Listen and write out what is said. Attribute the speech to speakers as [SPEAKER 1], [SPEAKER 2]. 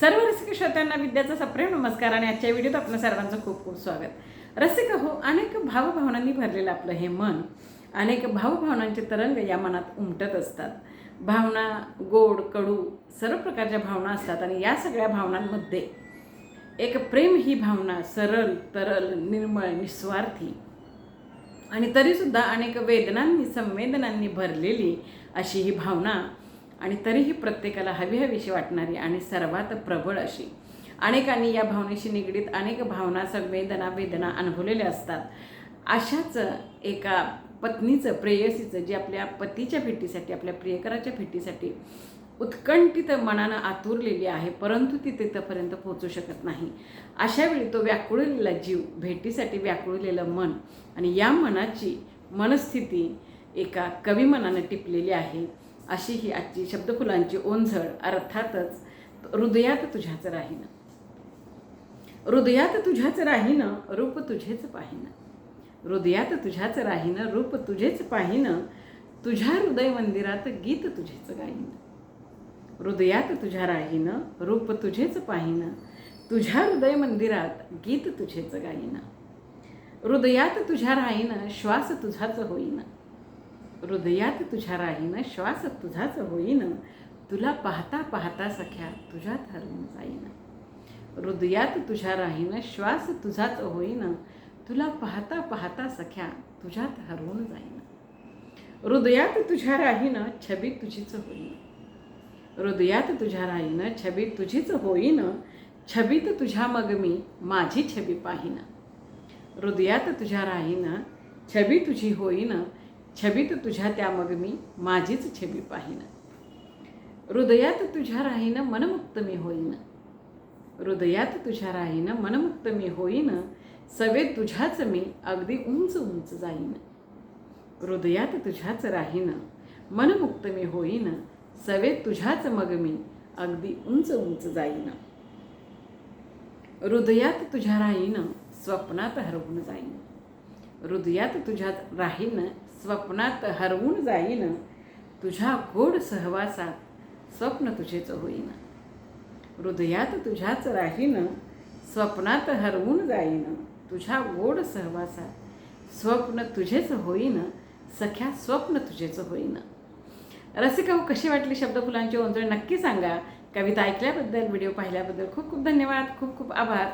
[SPEAKER 1] सर्व रसिक श्रोत्यांना विद्याचा सप्रेम नमस्कार आणि आजच्या व्हिडिओत आपलं सर्वांचं खूप खूप स्वागत. रसिक हो अनेक भावभावनांनी भरलेलं आपलं हे मन अनेक भावभावनांचे तरंग या मनात उमटत असतात. भावना गोड कडू सर्व प्रकारच्या भावना असतात आणि या सगळ्या भावनांमध्ये एक प्रेम ही भावना सरळ तरल निर्मळ निस्वार्थी. आणि तरीसुद्धा अनेक वेदनांनी संवेदनांनी भरलेली अशी ही भावना आणि तरीही प्रत्येकाला हवी हवीशी वाटणारी आणि सर्वात प्रबळ अशी. अनेकांनी या भावनेशी निगडीत अनेक भावना संवेदना वेदना अनुभवलेल्या असतात. अशाच एका पत्नीचं प्रेयसीचं जे आपल्या पतीच्या भेटीसाठी आपल्या प्रियकराच्या भेटीसाठी उत्कंठित मनानं आतुरलेली आहे परंतु ती तिथंपर्यंत पोहोचू शकत नाही. अशावेळी तो व्याकुळलेला जीव भेटीसाठी व्याकुळलेलं मन आणि या मनाची मनस्थिती एका कवी मनानं टिपलेली आहे. अशी ही आजची शब्दफुलांची ओंझळ अर्थातच हृदयात तुझ्याच राहीन हृदयात तुझ्याच राहीन रूप तुझेच पाहिन हृदयात तुझ्याच राहीन रूप तुझेच पाहिन तुझ्या हृदय मंदिरात गीत तुझेच गाईन हृदयात तुझ्या राहीन रूप तुझेच पाहिन तुझ्या हृदय मंदिरात गीत तुझेच गाईन हृदयात तुझ्या राहीन श्वास तुझाच होईन. हृदयात तुझ्या राहीन श्वास तुझाच होईन तुला पाहता पाहता सख्या तुझ्यात हरवून जाईन. हृदयात तुझ्या राहीन श्वास तुझाच होईन तुला पाहता पाहता सख्या तुझ्यात हरवून जाईन. हृदयात तुझ्या राहीन छबी तुझीच होईन. हृदयात तुझ्या राहीन छबी तुझीच होईन छबीत तुझ्या मग मी माझी छबी पाहीन. हृदयात तुझ्या राहीन छबी तुझी होईन छबीत तुझ्या त्या मग मी माझीच छबी पाहीन. हृदयात तुझ्या राहीन मनमुक्त मी होईन. हृदयात तुझ्या राहीन मनमुक्त मी होईन. सवे तुझ्याच मी अगदी उंच उंच जाईन. हृदयात तुझ्याच राहीन मनमुक्त मी होईन. सवे तुझ्याच मग मी अगदी उंच उंच जाईन. हृदयात तुझ्या राहीन स्वप्नात हरवून जाईन. हृदयात तुझ्यात राहीन स्वप्नात हरवून जाईन तुझ्या गोड सहवासात स्वप्न तुझेच होईन. हृदयात तुझ्याच राहीन स्वप्नात हरवून जाईन तुझ्या गोड सहवासात स्वप्न तुझेच होईन सख्या स्वप्न तुझेच होईन. रसिका हो, कशी वाटली शब्दफुलांची ओंजळ नक्की सांगा. कविता ऐकल्याबद्दल व्हिडिओ पाहिल्याबद्दल खूप खूप धन्यवाद खूप खूप आभार.